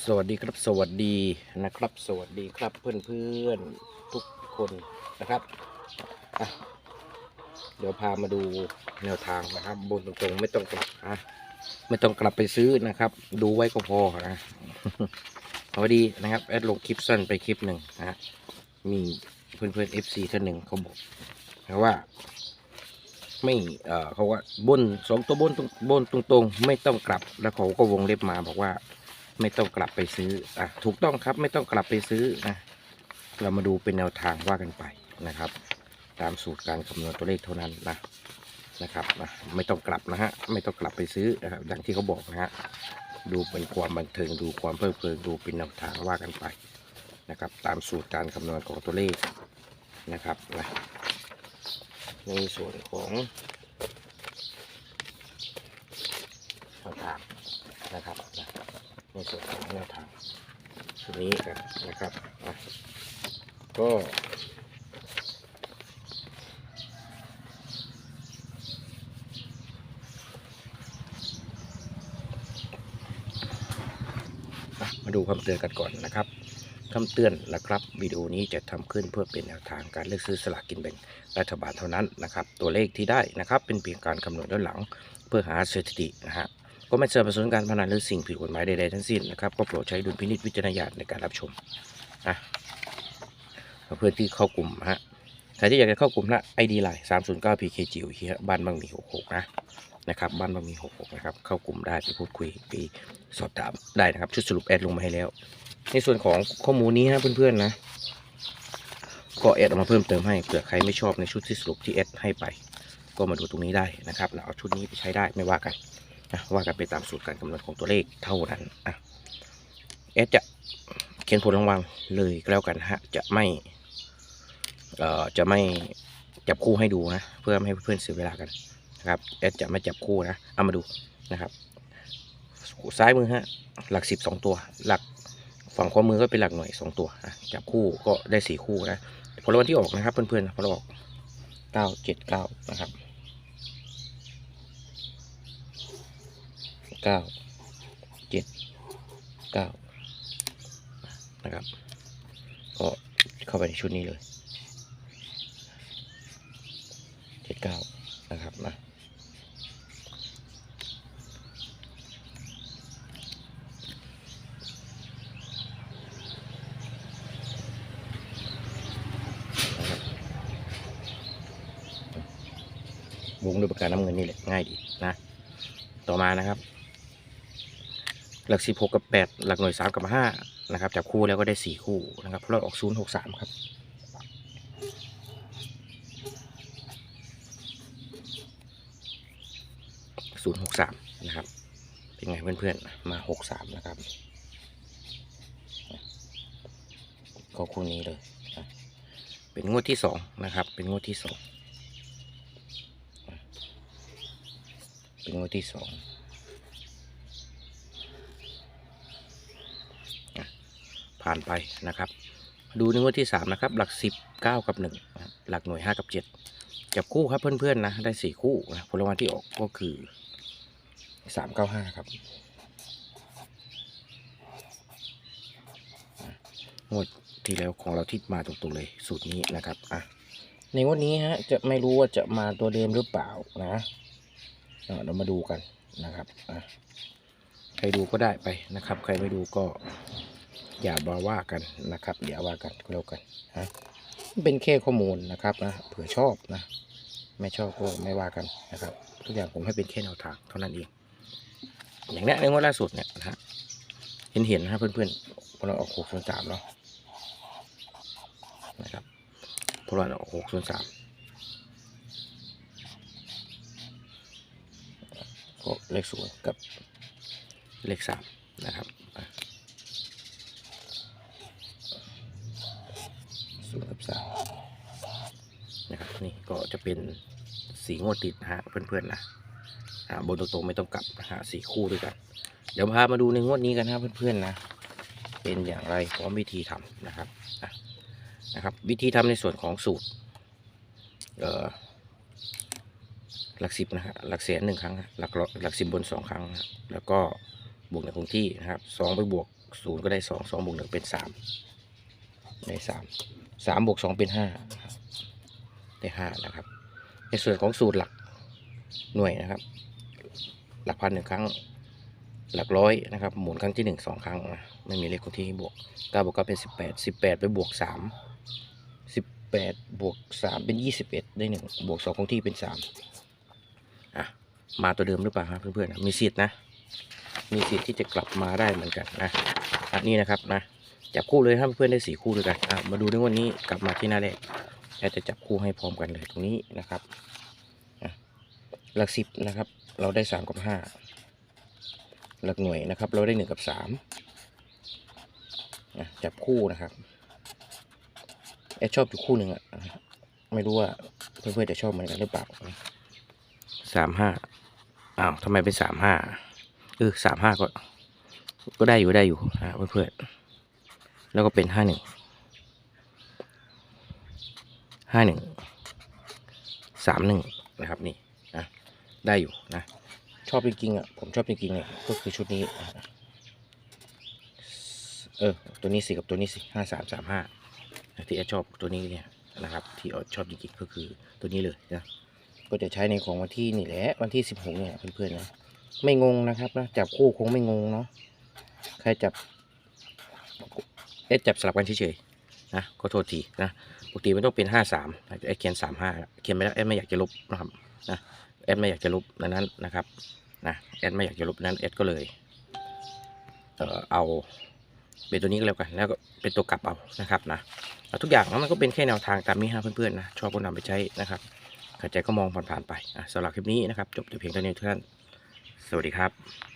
สวัสดีครับสวัสดีนะครับ สวัสดีครับเพื่อนๆทุกคนนะครับเดี๋ยวพามาดูแนวทางนะครับ บนตรงๆไม่ต้องกลับอะไม่ต้องกลับไปซื้อนะครับ ดูไว้ก็พอนะพอดีนะครับแอดลงคลิปสั้นไปคลิปหนึ่งนะมีเพื่อนๆ FC ท่านหนึ่งเขาบอกนะว่าไม่เออเขาว่าบนสองตัวบนตรงบนตรงๆ ไม่ต้องกลับแล้วเขาก็วงเล็บมาบอกว่า ไม่ต้องกลับไปซื้ออะถูกต้องครับไม่ต้องกลับไปซื้อนะเรามาดูเป็นแนวทางว่ากันไปนะครับ ตามสูตรการคำนวณตัวเลขเท่านั้นนะนะครับนะไม่ต้องกลับนะฮะไม่ต้องกลับไปซื้อนะครับอย่างที่เขาบอกนะฮะดูเป็นความบันเทิงดูความเพลิดเพลินดูเป็นแนวทางว่ากันไปนะครับ ตามสูตรการคำนวณของตัวเลขนะครับนะในส่วนของแนวทางนะครับนะ ในส่วนของ แนวทางชุดนี้กันนะครับก็มาดูคำเตือนกันก่อนนะครับคำเตือนนะครับ วิดีโอนี้จะทำขึ้นเพื่อเป็นแนวทางการเลือกซื้อสลากกินแบ่งรัฐบาลเท่านั้นนะครับ ตัวเลขที่ได้นะครับ เป็นเพียงการคำนวณด้านหลัง เพื่อหาสถิตินะฮะ ก็ไม่สนับสนุนการพนันหรือสิ่งผิดกฎหมายใดๆทั้งสิ้นนะครับก็โปรดใช้ดุลพินิจวิจารณญาณในการรับชมนะเพื่อนที่เข้ากลุ่มฮะใครที่อยากจะเข้ากลุ่มนะไอดีไลน์สามศูนย์เก้าพีเคจิวฮีบ้านบางมีหกหกนะนะครับบ้านบางมีหกหกนะครับเข้ากลุ่มได้ไปพูดคุยไปสอบถามได้นะครับชุดสรุปแอดลงมาให้แล้ว ในส่วนของข้อมูลนี้นะเพื่อนๆนะก็แอดเอามาเพิ่มเติมให้เผื่อใครไม่ชอบในชุดที่สรุปที่แอดให้ไป ก็มาดูตรงนี้ได้นะครับแล้วเอาชุดนี้ไปใช้ได้ไม่ว่ากัน นะว่ากันไปตามสูตรการคำนวณของตัวเลขเท่านั้นอะเอสจะเขียนผลรางวัลเลยแล้วกันฮะจะไม่เอ่อจะไม่จับคู่ให้ดูนะเพื่อไม่ให้เพื่อนเสียเวลากันนะครับเอสจะไม่จับคู่นะเอามาดูนะครับ ซ้ายมือฮะหลักสิบสองตัว หลักฝั่งขวามือก็เป็นหลักหน่วยสองตัวอะจับคู่ก็ได้สี่คู่นะผลรางวัลที่ออกนะครับเพื่อนๆผลรางวัลออกเก้าเจ็ดเก้านะครับ เก้าเจ็ดเก้านะครับ ก็เข้าไปในชุดนี้เลยเจ็ดเก้านะครับนะนะครับวงด้วยปากกาน้ำเงินนี่แหละง่ายดีนะ ต่อมานะครับ หลักสิบหกกับแปดหลักหน่วยสามกับห้านะครับจับคู่แล้วก็ได้สี่คู่นะครับเพราะเราออกศูนย์หกสามครับศูนย์หกสามนะครับ เป็นไงเพื่อนๆ มาหกสามนะครับก็คู่นี้เลยเป็นงวดที่สองนะครับ เป็นงวดที่สองเป็นงวดที่สอง ผ่านไปนะครับ ดูในงวดที่สามนะครับ หลักสิบเก้ากับหนึ่งหลักหน่วยห้ากับเจ็ดจับคู่ครับเพื่อนๆนะ ได้สี่คู่นะผลรางวัลที่ออกก็คือสามเก้าห้าครับงวดที่แล้วของเราที่มาตรงๆเลยสูตรนี้นะครับอะในงวดนี้ฮะจะไม่รู้ว่าจะมาตัวเดิมหรือเปล่านะเอ่อเรามาดูกันนะครับอะใครดูก็ได้ไปนะครับ ใครไม่ดูก็ อย่ามาว่ากันนะครับอย่าว่ากันก็แล้วกันนะเป็นแค่ข้อมูลนะครับนะเผื่อชอบนะ ไม่ชอบก็ไม่ว่ากันนะครับ ทุกอย่างผมให้เป็นแค่แนวทางเท่านั้นเอง อย่างนี้ในงวดล่าสุดเนี่ยนะฮะเห็นเห็นนะเพื่อนๆพอเราออกหกส่วนสามเนาะนะครับพอเราออกหกส่วนสามก็เลขศูนย์กับเลขสามนะครับอะ ศูนย์กับสาม นี่ก็จะเป็นสีงวดติดนะฮะเพื่อนๆนะอ่าบนตรงๆไม่ต้องกลับนะฮะสีคู่ด้วยกัน เดี๋ยวพามาดูในงวดนี้กันนะเพื่อนๆนะ เป็นอย่างไรพร้อมวิธีทำนะครับนะครับวิธีทำในส่วนของสูตรเอ่อหลักสิบนะฮะหลักแสนหนึ่งครั้งหลักร้อยหลักสิบบนสองครั้ง แล้วก็บวกในคงที่นะครับสองไปบวกศูนย์ก็ได้สองสองบวกหนึ่งเป็นสามได้สามสามบวกสองเป็นห้า ได้ห้านะครับ ในส่วนของสูตรหลักหน่วยนะครับ หลักพันหนึ่งครั้ง หลักร้อยนะครับ หมุนครั้งที่หนึ่งสองครั้งนะไม่มีเลขคงที่บวกเก้าบวกเก้าเป็นสิบแปดสิบแปดไปบวกสามสิบแปดบวกสามเป็นยี่สิบเอ็ดได้หนึ่งบวกสองคงที่เป็นสามอะมาตัวเดิมหรือเปล่าครับเพื่อนๆมีสิทธินะ มีสิทธิ์ที่จะกลับมาได้เหมือนกันนะอันนี้นะครับนะจับคู่เลยถ้าเพื่อนได้สี่คู่ด้วยกันอะมาดูในวันนี้กลับมาที่หน้าแรก แอดจะจับคู่ให้พร้อมกันเลยตรงนี้นะครับหลักสิบนะครับ เราได้สามกับห้าหลักหน่วยนะครับ เราได้หนึ่งกับสามจับคู่นะครับแอดชอบอยู่คู่หนึ่งอะไม่รู้ว่าเพื่อนๆจะชอบเหมือนกันหรือเปล่าสามห้าอ้าวทำไมเป็นสามห้าเออสามห้าก็ ก็ได้อยู่ได้อยู่อ่าเพื่อนๆแล้วก็เป็นห้าหนึ่ง ห้าหนึ่งสามหนึ่งนะครับนี่นะได้อยู่นะชอบจริงๆอะผมชอบจริงๆเนี่ยก็คือชุดนี้เออตัวนี้สิกับตัวนี้สิห้าสามสามห้าที่แอดชอบตัวนี้เนี่ยนะครับที่อดชอบจริงๆก็คือตัวนี้เลยนะก็จะใช้ในของวันที่นี่แหละวันที่สิบหกเนี่ยเพื่อนๆนะไม่งงนะครับนะจับคู่คงไม่งงเนาะใครจับเอ๊ะจับสลับกันเฉยๆ นะก็โทษทีนะปกติมันต้องเป็นห้าสามไอเขียนสามห้าเขียนไปแล้วแอดไม่อยากจะลบนะครับนะแอดไม่อยากจะลบดังนั้นนะครับนะแอดไม่อยากจะลบนั้นแอดก็เลยเอ่อเอาเป็นตัวนี้ก็แล้วกันแล้วก็เป็นตัวกลับเอานะครับนะทุกอย่างมันก็เป็นแค่แนวทางตามนี้ฮะเพื่อนๆนะชอบก็นำไปใช้นะครับข้าใจก็มองผ่านๆไปอะสำหรับคลิปนี้นะครับ จบแต่เพียงเท่านี้ทุกท่านสวัสดีครับ